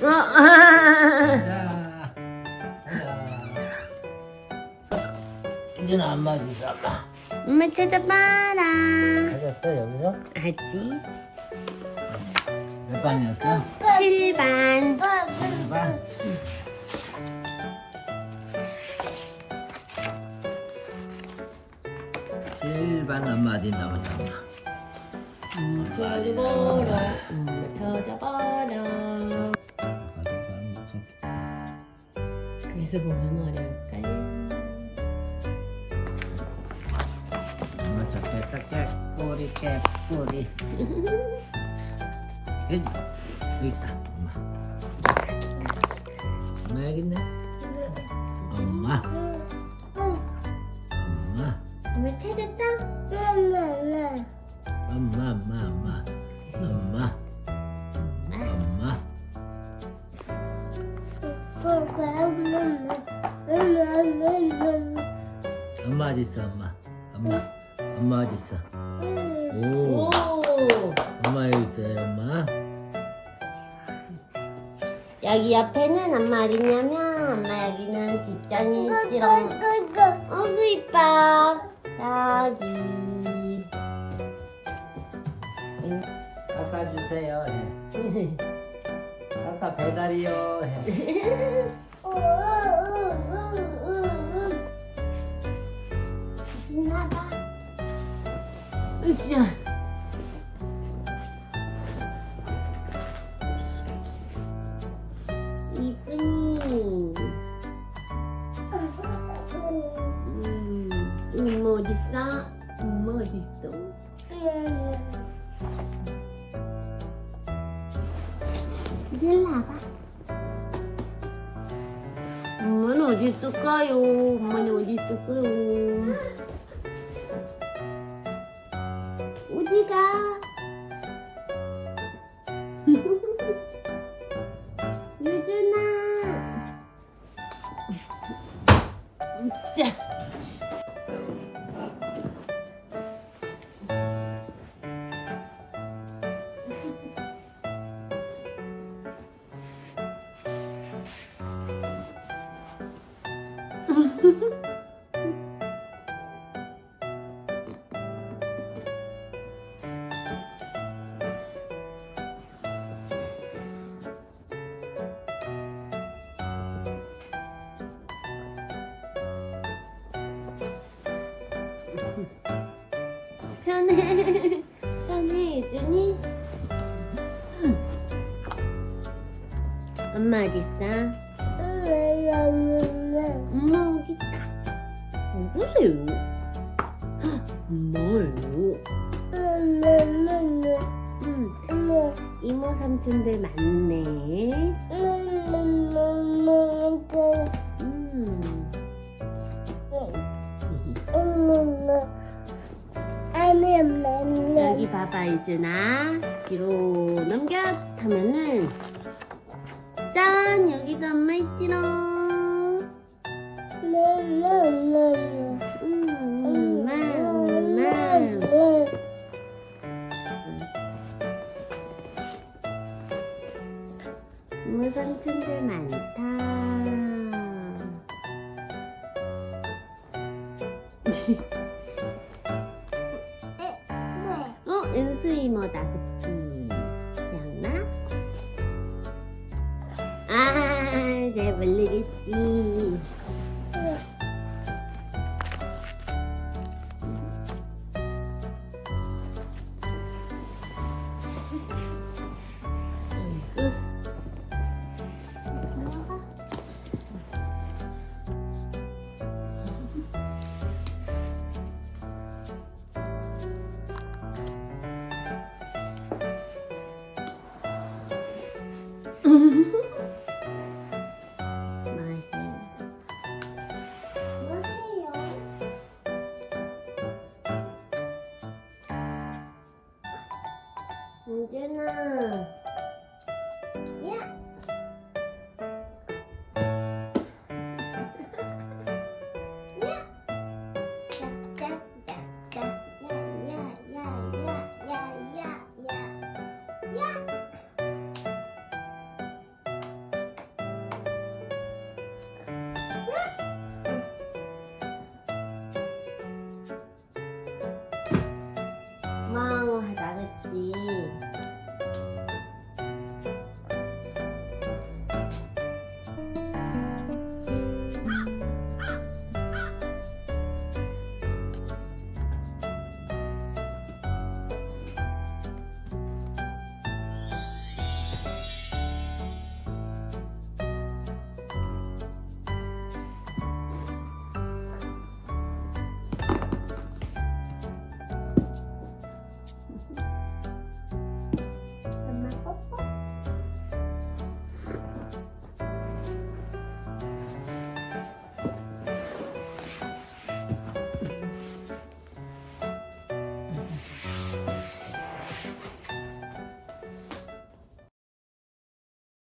자. 이제는 안 맞으죠, 아빠. 엄마 찾아봐라. 찾았어, 여기서? 아지. 몇 반이었어? 7반. 1반. 일반 엄마 어디 엄마. 엄마 찾아봐라. 그래서 보면 어려울까요? 엄마 저 깨 딱깨 꼬리 깨 꼬리. 여기 여기 있다, 엄마. 엄마 여기 있네. 엄마, 엄마, 엄마 찾았다. 엄마, 엄마, 엄마, 엄마, 엄마. 엄마 어디 있어, 엄마? 엄마, 엄마 어디 있어? 오, 오. 엄마 여기 있어요, 엄마. 여기 옆에는 엄마 어디냐면 엄마 여기는 뒷장이 있지롱. 어구 이뻐. 여기. 깎아주세요. 해. 깎아 배달이요. 으쌰. 이쁜이. 음, 엄마 어딨어? 엄마 어딨어? 이제 일로 와봐. 엄마는 어디 있을까요? 엄마는 어디 있을까요? 어디가? 편해. 편해, 유준이. 엄마 어딨어? 엄마 여기 있다. 누구세요? 엄마예요. 응, 이모 삼촌들 많네. 음. 여기 봐봐 이준아 뒤로 넘겨 하면은 짠 여기도 엄마 있지롱 삼촌들 많다. 어 은수 이모다 그치? 기억나? 아 잘 모르겠지 은준아. 야.